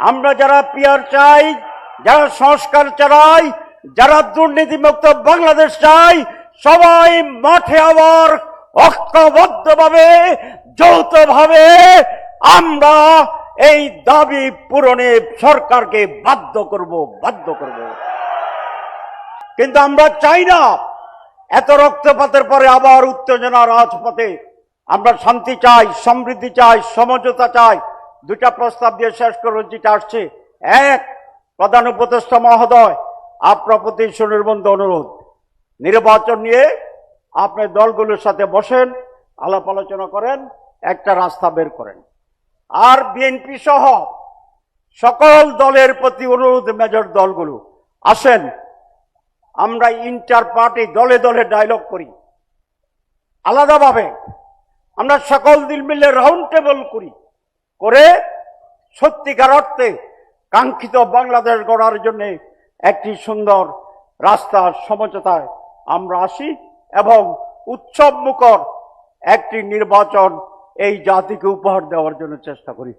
আমরা যারা পিয়ার চাই, যারা সংস্কার চাই, যারা দুর্নীতিমুক্ত বাংলাদেশ চাই, সবাই মাঠে আবার ঐক্যবদ্ধভাবে, যৌথভাবে আমরা এই দাবি পূরণে সরকারকে বাধ্য করব বাধ্য করব। কিন্তু আমরা চাই না এত রক্তপাতের পরে আবার উত্তেজনা রাজপথে। আমরা শান্তি চাই, সমৃদ্ধি চাই, সমঝোতা চাই। দুটা প্রস্তাব দিয়ে শেষ করব যেটা আসছে। এক, প্রধান উপদেষ্টা মহোদয়, আপনার প্রতি সুনির্বন্ধ অনুরোধ। নির্বাচন নিয়ে আপনি দলগুলোর সাথে বসেন, আলাপ আলোচনা করেন, একটা রাস্তা বের করেন। আর বিএনপি সহ সকল দলের প্রতি অনুরোধ মেজর দলগুলো, আসেন, আমরা ইন্টার পার্টি দলে দলে ডায়লগ করি। আলাদাভাবে আমরা সকল দিল মিলে রাউন্ড টেবল করি। করে সত্যিকার অর্থে কাঙ্ক্ষিত বাংলাদেশ গড়ার জন্য একটি সুন্দর রাস্তার সমঝোতায় আমরা আসি এবং উৎসব মুখর একটি নির্বাচন এই জাতিকে উপহার দেওয়ার জন্য চেষ্টা করি।